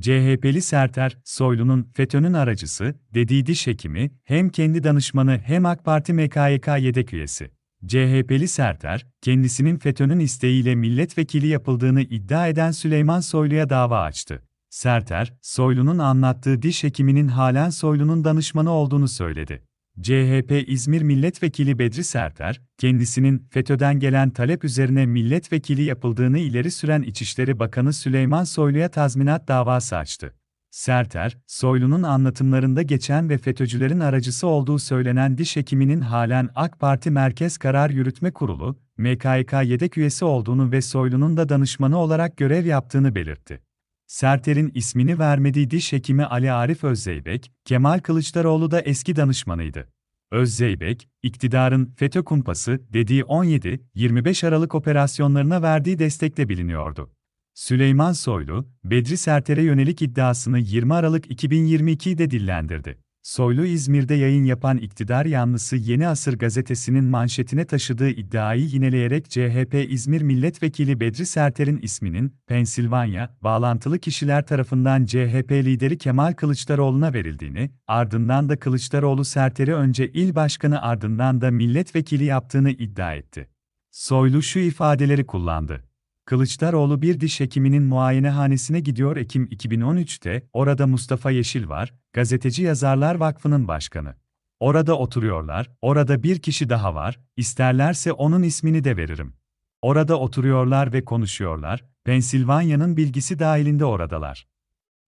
CHP'li Serter, Soylu'nun FETÖ'nün aracısı, dediği diş hekimi, hem kendi danışmanı hem AK Parti MKYK yedek üyesi. CHP'li Serter, kendisinin FETÖ'nün isteğiyle milletvekili yapıldığını iddia eden Süleyman Soylu'ya dava açtı. Serter, Soylu'nun anlattığı diş hekiminin halen Soylu'nun danışmanı olduğunu söyledi. CHP İzmir Milletvekili Bedri Serter, kendisinin FETÖ'den gelen talep üzerine milletvekili yapıldığını ileri süren İçişleri Bakanı Süleyman Soylu'ya tazminat davası açtı. Serter, Soylu'nun anlatımlarında geçen ve FETÖ'cülerin aracısı olduğu söylenen diş hekiminin halen AK Parti Merkez Karar Yürütme Kurulu, MKYK yedek üyesi olduğunu ve Soylu'nun da danışmanı olarak görev yaptığını belirtti. Serter'in ismini vermediği diş hekimi Ali Arif Özzeybek, Kemal Kılıçdaroğlu da eski danışmanıydı. Özzeybek, iktidarın FETÖ kumpası dediği 17-25 Aralık operasyonlarına verdiği destekle biliniyordu. Süleyman Soylu, Bedri Serter'e yönelik iddiasını 20 Aralık 2022'de dillendirdi. Soylu İzmir'de yayın yapan iktidar yanlısı Yeni Asır gazetesinin manşetine taşıdığı iddiayı yineleyerek CHP İzmir Milletvekili Bedri Serter'in isminin, Pensilvanya, bağlantılı kişiler tarafından CHP lideri Kemal Kılıçdaroğlu'na verildiğini, ardından da Kılıçdaroğlu Serter'i önce il başkanı ardından da milletvekili yaptığını iddia etti. Soylu şu ifadeleri kullandı. Kılıçdaroğlu bir diş hekiminin muayenehanesine gidiyor Ekim 2013'te, orada Mustafa Yeşil var, Gazeteci Yazarlar Vakfı'nın başkanı. Orada oturuyorlar, orada bir kişi daha var, isterlerse onun ismini de veririm. Orada oturuyorlar ve konuşuyorlar, Pensilvanya'nın bilgisi dahilinde oradalar.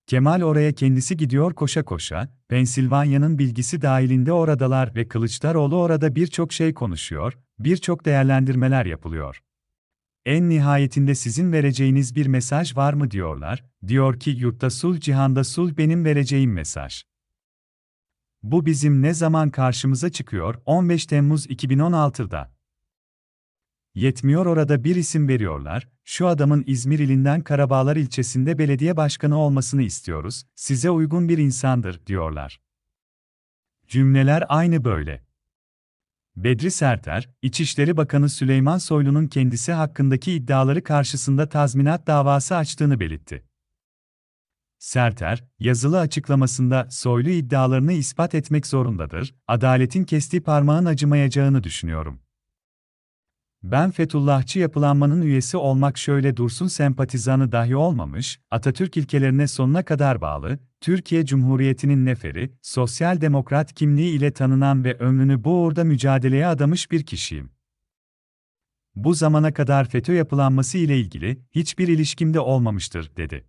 Kemal oraya kendisi gidiyor koşa koşa, Pensilvanya'nın bilgisi dahilinde oradalar ve Kılıçdaroğlu orada birçok şey konuşuyor, birçok değerlendirmeler yapılıyor. En nihayetinde sizin vereceğiniz bir mesaj var mı diyorlar, diyor ki yurtta sulh cihanda sulh benim vereceğim mesaj. Bu bizim ne zaman karşımıza çıkıyor 15 Temmuz 2016'da. Yetmiyor orada bir isim veriyorlar, şu adamın İzmir ilinden Karabağlar ilçesinde belediye başkanı olmasını istiyoruz, size uygun bir insandır diyorlar. Cümleler aynı böyle. Bedri Serter, İçişleri Bakanı Süleyman Soylu'nun kendisi hakkındaki iddiaları karşısında tazminat davası açtığını belirtti. Serter, yazılı açıklamasında Soylu iddialarını ispat etmek zorundadır, adaletin kestiği parmağın acımayacağını düşünüyorum. Ben Fethullahçı yapılanmanın üyesi olmak şöyle dursun sempatizanı dahi olmamış, Atatürk ilkelerine sonuna kadar bağlı, Türkiye Cumhuriyeti'nin neferi, sosyal demokrat kimliği ile tanınan ve ömrünü bu uğurda mücadeleye adamış bir kişiyim. Bu zamana kadar FETÖ yapılanması ile ilgili hiçbir ilişkimde olmamıştır, dedi.